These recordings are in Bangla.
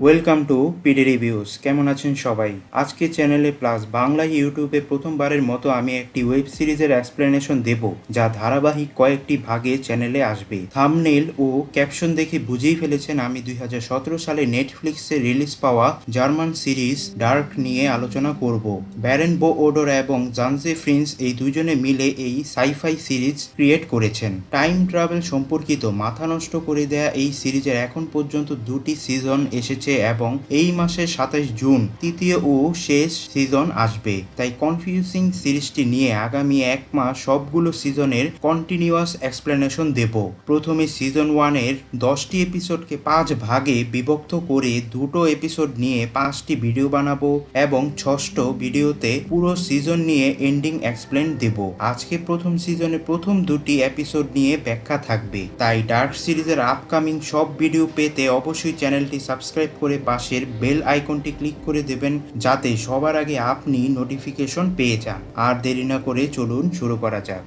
ওয়েলকাম টু পিডি রিভিউস কেমন আছেন সবাই? আজকে চ্যানেলে প্লাস বাংলা ইউটিউবে প্রথমবারের মতো আমি একটি ওয়েব সিরিজের এক্সপ্লেনেশন দেব, যা ধারাবাহিক কয়েকটি ভাগে চ্যানেলে আসবে। থামনেল ও ক্যাপশন দেখে বুঝেই ফেলেছেন আমি দুই হাজার সতেরো সালে নেটফ্লিক্সে রিলিজ পাওয়া জার্মান সিরিজ ডার্ক নিয়ে আলোচনা করব। ব্যারেন বো ওডোর এবং জানজে ফ্রিন্স এই দুজনে মিলে এই সাইফাই সিরিজ ক্রিয়েট করেছেন। টাইম ট্রাভেল সম্পর্কিত মাথা নষ্ট করে দেয়া এই সিরিজের এখন পর্যন্ত দুটি সিজন এসেছে। এবং এই মাসের সাতাশ জুন তৃতীয় ও শেষ সিজন আসবে। তাই কনফিউজিং সিরিজটি নিয়ে আগামী এক মাস সবগুলো সিজনের কন্টিনিউয়াস এক্সপ্লেনেশন দেব। প্রথমে সিজন ওয়ানের দশটি এপিসোডকে পাঁচ ভাগে বিভক্ত করে দুটো এপিসোড নিয়ে পাঁচটি ভিডিও বানাবো এবং ষষ্ঠ ভিডিওতে পুরো সিজন নিয়ে এন্ডিং এক্সপ্লেন দেব। আজকে প্রথম সিজনে প্রথম দুটি এপিসোড নিয়ে ব্যাখ্যা থাকবে। তাই ডার্ক সিরিজের আপকামিং সব ভিডিও পেতে অবশ্যই চ্যানেলটি সাবস্ক্রাইব করে পাশের বেল আইকনটি ক্লিক করে দেবেন যাতে সবার আগে আপনি নোটিফিকেশন পেয়ে যান। আর দেরি না করে চলুন শুরু করা যাক।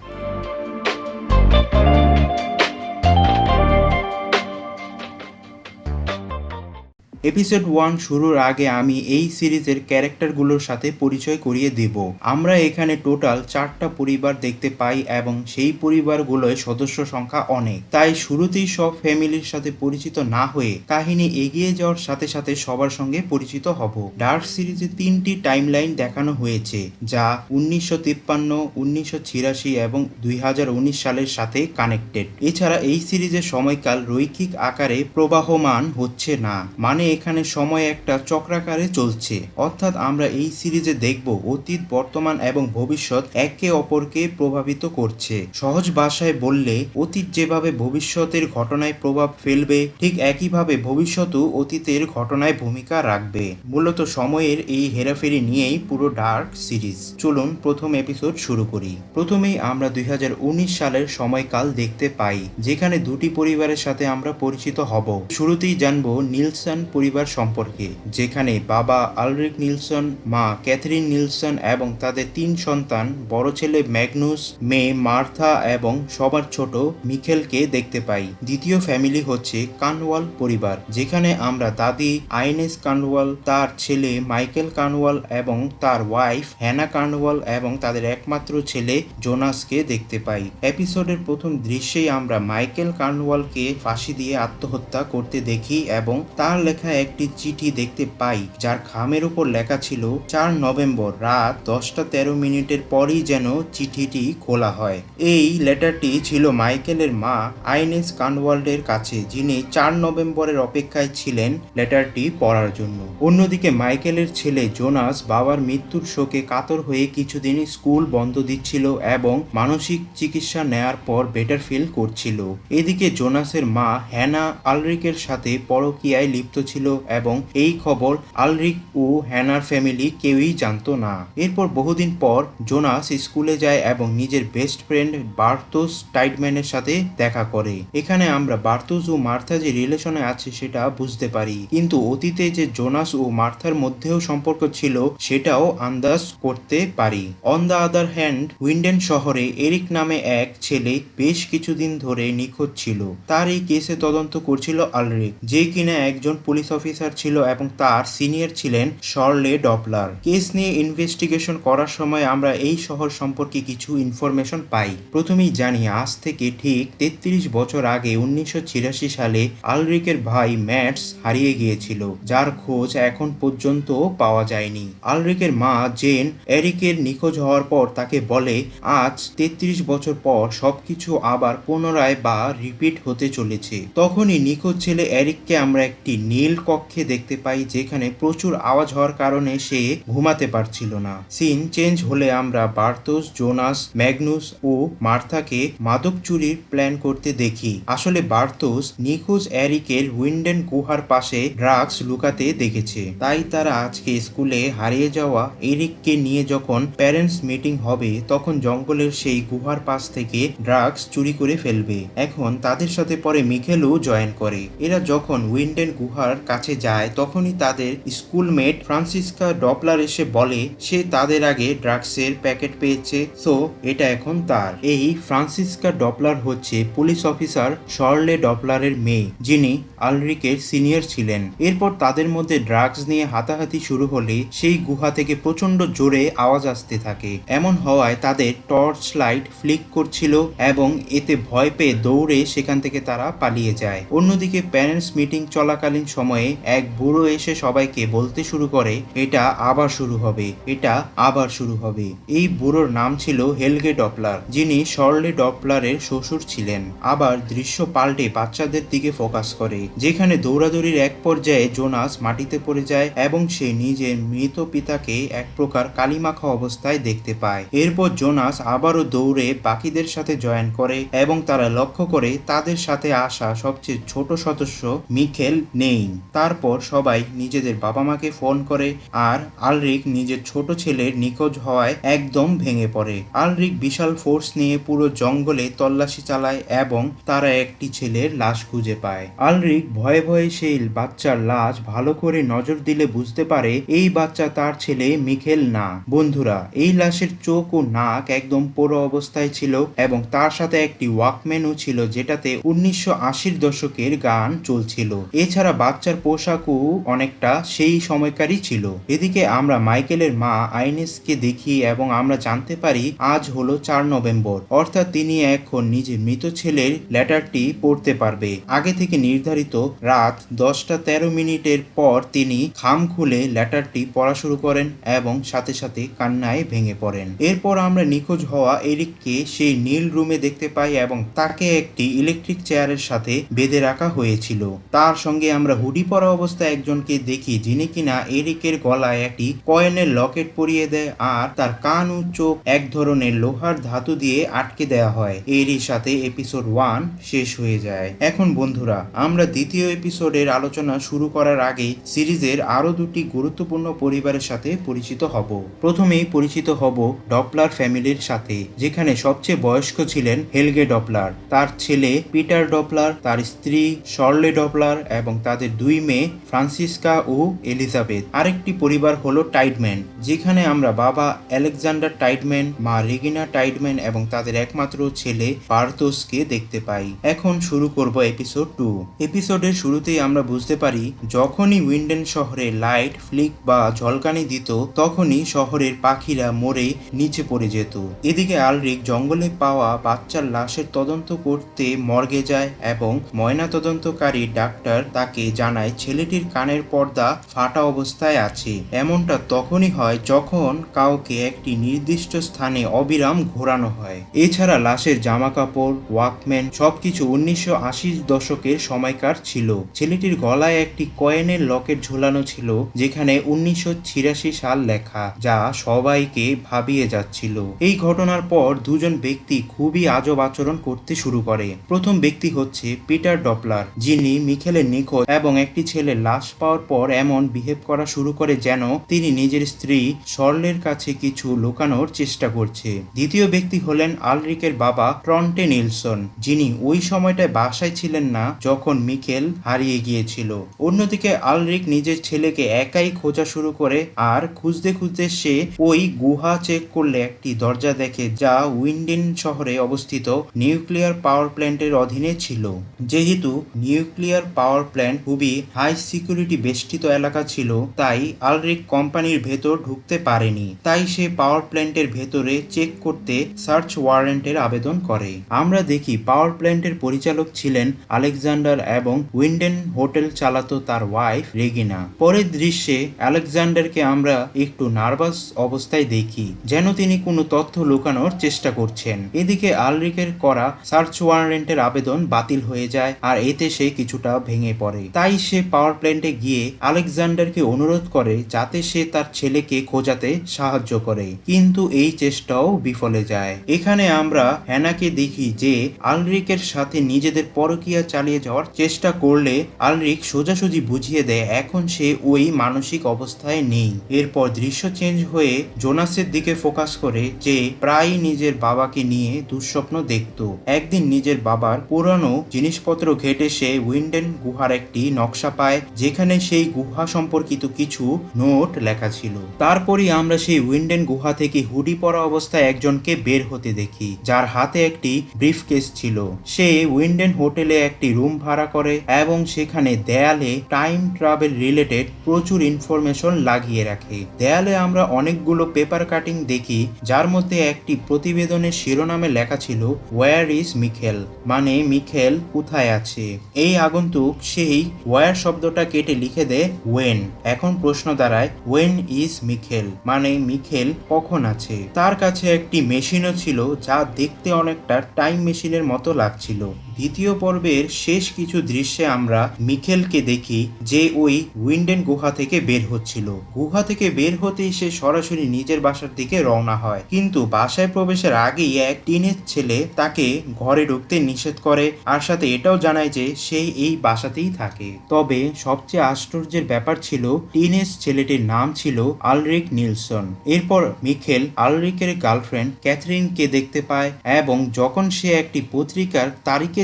এপিসোড ওয়ান শুরুর আগে আমি এই সিরিজের ক্যারেক্টারগুলোর সাথে পরিচয় করিয়ে দেব। আমরা এখানে টোটাল চারটা পরিবার দেখতে পাই এবং সেই পরিবারগুলোয় সদস্য সংখ্যা অনেক। তাই শুরুতেই সব ফ্যামিলির সাথে পরিচিত না হয়ে কাহিনী এগিয়ে যাওয়ার সাথে সাথে সবার সঙ্গে পরিচিত হব। ডার্ক সিরিজে তিনটি টাইমলাইন দেখানো হয়েছে, যা উনিশশো তিপ্পান্ন, উনিশশো ছিয়াশি এবং দুই হাজার উনিশ সালের সাথে কানেক্টেড এছাড়া এই সিরিজের সময়কাল রৈখিক আকারে প্রবাহমান হচ্ছে না মানে এখানে সময় একটা চক্রাকারে চলছে। অর্থাৎ আমরা এই সিরিজে দেখব অতীত, বর্তমান এবং ভবিষ্যৎ একে অপরকে প্রভাবিত করছে। সহজ ভাষায় বললে, অতীত যেভাবে ভবিষ্যতের ঘটনায় প্রভাব ফেলবে, ঠিক একইভাবে ভবিষ্যতও অতীতের ঘটনায় ভূমিকা রাখবে। মূলত সময়ের এই হেরাফেরি নিয়েই পুরো ডার্ক সিরিজ। চলুন প্রথম এপিসোড শুরু করি। প্রথমেই আমরা দুই হাজার উনিশ সালের সময়কাল দেখতে পাই, যেখানে দুটি পরিবারের সাথে আমরা পরিচিত হব। শুরুতেই জানব নিলসন পরিবার সম্পর্কে, যেখানে বাবা আলরিক নিলসন, মা ক্যাথরিন নিলসন এবং তাদের তিন সন্তান, বড় ছেলে ম্যাগনুস, মেয়ে মার্থা এবং সবার ছোট মিখেলকে দেখতে পাই। দ্বিতীয় ফ্যামিলি হচ্ছে কানওয়াল পরিবার, যেখানে আমরা দাদি আইনেস কানওয়াল, তার ছেলে মাইকেল কানওয়াল এবং তার ওয়াইফ হ্যানা কানওয়াল এবং তাদের একমাত্র ছেলে জোনাসকে দেখতে পাই। এপিসোডের প্রথম দৃশ্যেই আমরা মাইকেল কার্নওয়ালকে ফাঁসি দিয়ে আত্মহত্যা করতে দেখি এবং তার লেখা একটি চিঠি দেখতে পাই, যার খামের উপর লেখা ছিল, চার নভেম্বর রাত দশটা তেরো মিনিটের পরই যেন চিঠিটি খোলা হয়। এই লেটারটি ছিল মাইকেলের মা আইনেস কানওয়াল্ডের কাছে, যিনি চার নভেম্বরের অপেক্ষায় ছিলেন লেটারটি পড়ার জন্য। অন্যদিকে মাইকেলের ছেলে জোনাস বাবার মৃত্যুর শোকে কাতর হয়ে কিছুদিন স্কুল বন্ধ দিচ্ছিল এবং মানসিক চিকিৎসা নেয়ার পর বেটার ফিল করছিল। এদিকে জোনাসের মা হ্যানা আলরিকের সাথে পরকীয়ায় লিপ্ত ছিল। এবং এই খবর আলরিক ও হ্যানার ফ্যামিলি কেউই জানতো না। এরপর বহুদিন পর জোনাস স্কুলে যায় এবং নিজের বেস্ট ফ্রেন্ড বার্তোস টাইডম্যানের সাথে দেখা করে। এখানে আমরা বার্তোস ও মার্থা যে রিলেশনে আছে সেটা বুঝতে পারি। কিন্তু অতীতে যে জোনাস ও মার্থার মধ্যেও সম্পর্ক ছিল, সেটাও আন্দাজ করতে পারি। On the other hand, Winden শহরে এরিক নামে এক ছেলে বেশ কিছুদিন ধরে নিখোঁজ ছিল। তার এই কেসে তদন্ত করছিল আলরিক, যে কিনা একজন পুলিশ অফিসার ছিল এবং তার সিনিয়র ছিলেন শর্লে ডপলার। কেস নিয়ে ইনভেস্টিগেশন করার সময় আমরা এই শহর সম্পর্কে কিছু ইনফরমেশন পাই। প্রথমেই জানি আজ থেকে ঠিক তেত্রিশ বছর আগে উনিশশো ছিয়াশি সালে আলরিকের ভাই ম্যাটস হারিয়ে গিয়েছিল, যার খোঁজ এখন পর্যন্ত পাওয়া যায়নি। আলরিকের মা জেন এরিকের নিখোঁজ হওয়ার পর তাকে বলে, আজ তেত্রিশ বছর পর সবকিছু আবার পুনরায় বা রিপিট হতে চলেছে। তখনই নিখোঁজ ছেলে এরিককে আমরা একটি নীল কক্ষে দেখতে পাই যেখানে প্রচুর আওয়াজ হওয়ার কারণে সে ঘুমাতে পারছিল না। সিন চেঞ্জ হলে আমরা বার্তোস, জোনাস, ম্যাগনুস ও মার্থাকে মাদক চুরির প্ল্যান করতে দেখি। আসলে বার্তোস নিখোঁজ এরিকের উইন্ডেন গুহার পাশে ড্রাগস লুকাতে দেখেছে। তাই তারা আজকে স্কুলে হারিয়ে যাওয়া এরিককে নিয়ে যখন প্যারেন্টস মিটিং হবে, তখন জঙ্গলের সেই গুহার পাশ থেকে ড্রাগস চুরি করে ফেলবে। এখন তাদের সাথে পরে মিখেলও জয়েন করে। এরা যখন উইন্ডেন গুহার কাছে যায়, তখনই তাদের স্কুলমেট ফ্রান্সিসকা ডপলার এসে বলে, সে তাদের আগে ড্রাগসের প্যাকেট পেয়েছে, সো এটা এখন তার। এই ফ্রান্সিসকা ডপলার হচ্ছে পুলিশ অফিসার শর্লে ডপলারের মেয়ে, যিনি আলরিকের সিনিয়র ছিলেন। এরপর তাদের মধ্যে ড্রাগস নিয়ে হাতাহাতি শুরু হলে সেই গুহা থেকে প্রচণ্ড জোরে আওয়াজ আসতে থাকে। এমন হওয়ায় তাদের টর্চ লাইট ফ্লিক করছিল এবং এতে ভয় পেয়ে দৌড়ে সেখান থেকে তারা পালিয়ে যায়। অন্যদিকে প্যারেন্টস মিটিং চলাকালীন সময়ে এক বুড়ো এসে সবাইকে বলতে শুরু করে, এটা আবার শুরু হবে, এটা আবার শুরু হবে। এই বুড়োর নাম ছিল হেলগে ডপলার, যিনি শর্লে ডপলারের শ্বশুর ছিলেন। আবার দৃশ্য পাল্টে বাচ্চাদের দিকে ফোকাস করে, যেখানে দৌড়াদৌড়ির এক পর্যায়ে জোনাস মাটিতে পড়ে যায় এবং সে নিজের মৃত পিতাকে এক প্রকার কালিমাখা অবস্থায় দেখতে পায়। এরপর জোনাস আবারও দৌড়ে বাকিদের সাথে জয়েন করে এবং তারা লক্ষ্য করে তাদের সাথে আসা সবচেয়ে ছোট সদস্য মিখেল নেই তারপর সবাই নিজেদের বাবা মাকে ফোন করে আর আলরিক নিজের ছোট ছেলের নিখোঁজ হওয়ায় একদম ভেঙে পড়ে। আলরিক বিশাল ফোর্স নিয়ে পুরো জঙ্গলে তল্লাশি চালায় এবং তারা একটি ছেলের লাশ খুঁজে পায়। আলরিক ভয়ে ভয়ে সেই বাচ্চার লাশ ভালো করে নজর দিলে বুঝতে পারে এই বাচ্চা তার ছেলে মিখেল না। বন্ধুরা, এই লাশের চোখ ও নাক একদম পোড়ো অবস্থায় ছিল এবং তার সাথে একটি ওয়াকম্যানও ছিল যেটাতে উনিশশো আশির দশকের গান চলছিল। এছাড়া বাচ্চার পোশাকও অনেকটা সেই সময়কারই ছিল। এদিকে আমরা মাইকেলের মা আইনেসকে দেখি এবং আমরা জানতে পারি আজ হলো চার নভেম্বর। অর্থাৎ তিনি এখন নিজের মৃত ছেলের লেটারটি পড়তে পারবে। আগে থেকে নির্ধারিত রাত দশটা তেরো মিনিটের পর তিনি খাম খুলে লেটারটি পড়া শুরু করেন এবং সাথে সাথে কান্নায় ভেঙে পড়েন। এরপর আমরা নিখোঁজ হওয়া এরিককে সেই নীল রুমে দেখতে পাই এবং তাকে একটি ইলেকট্রিক চেয়ারের সাথে বেঁধে রাখা হয়েছিল। তার সঙ্গে আমরা হুডি পরা অবস্থায় একজনকে দেখি যিনি কিনা এরিকের গলায় একটি কয়েনের লকেট পরিয়ে দেয় আর তার কান ও চোখ এক ধরনের লোহার ধাতু দিয়ে আটকে দেওয়া হয়। এরই সাথে এপিসোড ওয়ান শেষ হয়ে যায়। এখন বন্ধুরা, আমরা দ্বিতীয় এপিসোডের আলোচনা শুরু করার আগে সিরিজের আরও দুটি গুরুত্বপূর্ণ পরিবারের সাথে পরিচিত হব। প্রথমেই পরিচিত হব ডপলার ফ্যামিলির সাথে, যেখানে সবচেয়ে বয়স্ক ছিলেন হেলগে ডপলার। তার ছেলে পিটার ডপলার, তার স্ত্রী শর্লে ডপলার এবং তাদের দুই মেয়ে, ফ্রান্সিসকা ও এলিজাবেথ। আরেকটি পরিবার হলো টাইডম্যান, যেখানে আমরা বাবা আলেকজান্ডার টাইডম্যান, মা রেগিনা টাইডম্যান এবং তাদের একমাত্র ছেলে পার্থোসকে দেখতে পাই। এখন শুরু করব এপিসোড টু এপিসোডের শুরুতেই আমরা বুঝতে পারি, যখনই উইন্ডেন শহরে লাইট, ফ্লিক বা ঝলকানি দিত, তখনই শহরের পাখিরা মরে নিচে পড়ে যেত। এদিকে আলরিক জঙ্গলে পাওয়া বাচ্চার লাশের তদন্ত করতে মর্গে যায় এবং ময়না তদন্তকারী ডাক্তার তাকে জানায় ছেলেটির কানের পর্দা ফাটা অবস্থায় আছে। এমনটা তখনই হয় যখন কাউকে একটি নির্দিষ্ট স্থানে অবিরাম ঘোরানো হয়। এছাড়া লাশের জামা কাপড় ওয়াকম্যান সবকিছু উনিশশো আশির দশকের সময়কার ছিল। ছেলেটির গলায় একটি কয়েনের লকেট ঝোলানো ছিল, যেখানে উনিশশো ছিয়াশি সাল লেখা, যা সবাইকে ভাবিয়ে যাচ্ছিল। এই ঘটনার পর দুজন ব্যক্তি খুবই আজব আচরণ করতে শুরু করে। প্রথম ব্যক্তি হচ্ছে পিটার ডপলার, যিনি মিখেলের নিখোঁজ এবং একটি ছেলের লাশ পাওয়ার পর এমন বিহেভ করা শুরু করে যেন তিনি নিজের স্ত্রী সরলের কাছে কিছু লুকানোর চেষ্টা করছে। দ্বিতীয় ব্যক্তি হলেন আলরিকের বাবা ট্রন্টে নিলসন, যিনি ওই সময়টায় বাসায় ছিলেন না, যখন মিকেল হারিয়ে গিয়েছিল। অন্যদিকে আলরিক নিজের ছেলেকে একাই খোঁজা শুরু করে আর খুঁজতে খুঁজতে সে ওই গুহা চেক করলে একটি দরজা দেখে যা উইন্ডেন শহরে অবস্থিত নিউক্লিয়ার পাওয়ার প্ল্যান্টের অধীনে ছিল। যেহেতু নিউক্লিয়ার পাওয়ার প্ল্যান্ট খুবই হাই সিকিউরিটি বেষ্টিত এলাকা ছিল, তাই আলরিক কোম্পানির ভেতর ঢুকতে পারেনি। তাই সে পাওয়ার প্ল্যান্টের ভেতরে চেক করতে সার্চ ওয়ারেন্টের আবেদন করে। আমরা দেখি পাওয়ার প্ল্যান্টের পরিচালক ছিলেন আলেকজান্ডার এবং উইন্ডেন হোটেল চালাতো তার ওয়াইফ রেগিনা। পরের দৃশ্যে আলেকজান্ডারকে আমরা একটু নার্ভাস অবস্থায় দেখি, যেন তিনি কোনো তথ্য লুকানোর চেষ্টা করছেন। এদিকে আলরিকের করা সার্চ ওয়ারেন্টের আবেদন বাতিল হয়ে যায়, আর এতে সে কিছুটা ভেঙে পড়ে। তাই সে পাওয়ার প্ল্যান্টে গিয়ে আলেকজান্ডারকে অনুরোধ করে যাতে সে তার ছেলেকে খোঁজাতে সাহায্য করে। কিন্তু এই চেষ্টাও বিফলে যায়। এখানে আমরা হ্যানাকে দেখি যে আলরিকের সাথে নিজেদের পরকীয়া চালিয়ে যাওয়ার চেষ্টা করলে আলরিক সোজাসুজি বুঝিয়ে দেয়, এখন সে ওই মানসিক অবস্থায় নেই। এরপর দৃশ্য চেঞ্জ হয়ে জোনাসের দিকে ফোকাস করে যে প্রায় নিজের বাবাকে নিয়ে দুঃস্বপ্ন দেখত। একদিন নিজের বাবার পুরানো জিনিসপত্র ঘেটে সে উইন্ডেন গুহার একটি নকশা নকশা পায়, যেখানে সেই গুহা সম্পর্কিত কিছু নোট লেখা ছিল। তারপরই আমরা সেই উইন্ডেন গুহা থেকে হুডি পরা অবস্থায় একজনকে বের হতে দেখি, যার হাতে একটি ব্রিফকেস ছিল। সে উইন্ডেন হোটেলে একটি রুম ভাড়া করে এবং সেখানে দেয়ালে টাইম ট্রাভেল রিলেটেড প্রচুর ইনফরমেশন লাগিয়ে রাখে। দেয়ালে আমরা অনেকগুলো পেপার কাটিং দেখি, যার মধ্যে একটি প্রতিবেদনের শিরোনামে লেখা ছিল ওয়ার ইজ মিখেল মানে মিখেল কোথায় আছে? এই আগন্তুক সেই ওয়ার শব্দটা কেটে লিখে দেয় ওয়েন। এখন প্রশ্ন দাঁড়ায়, ওয়েন ইজ মিখেল। মানে মিখেল কখন আছে? তার কাছে একটি মেশিনও ছিল যা দেখতে অনেকটা টাইম মেশিনের মতো লাগছিল। দ্বিতীয় পর্বের শেষ কিছু দৃশ্যে আমরা মিখেলকে দেখি যে ওই উইন্ডেন গুহা থেকে বের হচ্ছিল। গুহা থেকে বের হতেই সে সরাসরি নিজের বাসার দিকে রওনা হয়। কিন্তু বাসায় প্রবেশের আগেই এক টিনের ছেলে তাকে ঘরে ঢুকতে নিষেধ করে আর সাথে এটাও জানায় যে সে এই বাসাতেই থাকে। তবে সবচেয়ে আশ্চর্যের ব্যাপার ছিল, টিনেজ ছেলেটির নাম ছিল আলরিক নিলসন। এরপর মিখেল আলরিকের গার্লফ্রেন্ড ক্যাথরিনকে দেখতে পায় এবং যখন সে একটি পত্রিকার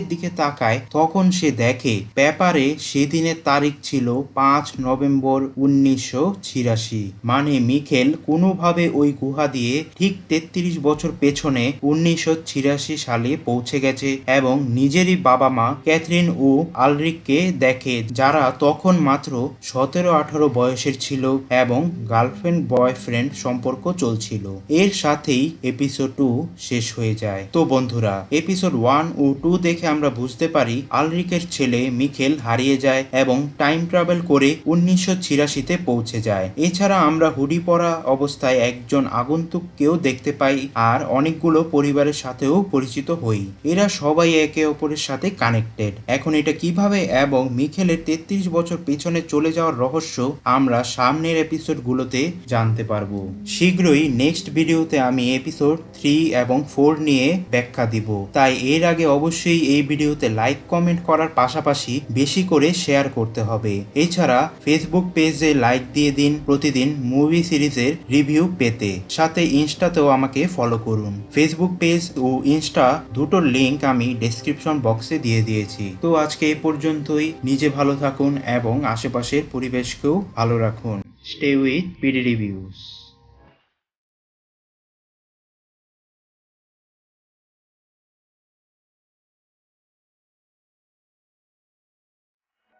তারিখের দিকে তাকায়, তখন সে দেখে পেপারে সেদিনের তারিখ ছিল পাঁচ নভেম্বর উনিশশো ছিয়াশি। মানে মিখেল কোনোভাবে ওই গুহা দিয়ে ঠিক তেত্রিশ বছর পেছনে উনিশশো ছিয়াশি সালে পৌঁছে গেছে এবং নিজেরই বাবা মা ক্যাথরিন ও আলরিককে দেখে, যারা তখন মাত্র সতেরো আঠারো বয়সের ছিল এবং গার্লফ্রেন্ড বয়ফ্রেন্ড সম্পর্ক চলছিল। এর সাথেই এপিসোড টু শেষ হয়ে যায়। তো বন্ধুরা, এপিসোড ওয়ান ও টু দেখে আমরা বুঝতে পারি আলরিকের ছেলে মিখেল হারিয়ে যায় এবং টাইম ট্রাভেল করে উনিশশো ছিয়াশিতে পৌঁছে যায়। এছাড়া আমরা হুডি পরা অবস্থায় একজন আগন্তুককেও দেখতে পাই আর অনেকগুলো পরিবারের সাথেও পরিচিত হই। এরা সবাই একে অপরের সাথে কানেক্টেড এখন এটা কীভাবে এবং মিখেলের তেত্রিশ বছর পেছনে চলে যাওয়ার রহস্য আমরা সামনের এপিসোডগুলোতে জানতে পারব। শীঘ্রই নেক্সট ভিডিওতে আমি এপিসোড থ্রি এবং ফোর নিয়ে ব্যাখ্যা দিব। তাই এর আগে অবশ্যই এই ভিডিওতে লাইক, কমেন্ট করার পাশাপাশি বেশি করে শেয়ার করতে হবে। এছাড়া ফেসবুক পেজে লাইক দিয়ে দিন প্রতিদিন মুভি সিরিজের রিভিউ পেতে। সাথে ইনস্টাতেও আমাকে ফলো করুন। ফেসবুক পেজ ও ইনস্টা দুটোর লিংক আমি ডেসক্রিপশন বক্সে দিয়ে দিয়েছি। তো আজকে এই পর্যন্তই। নিজে ভালো থাকুন এবং আশেপাশের পরিবেশকেও ভালো রাখুন। Stay with PD reviews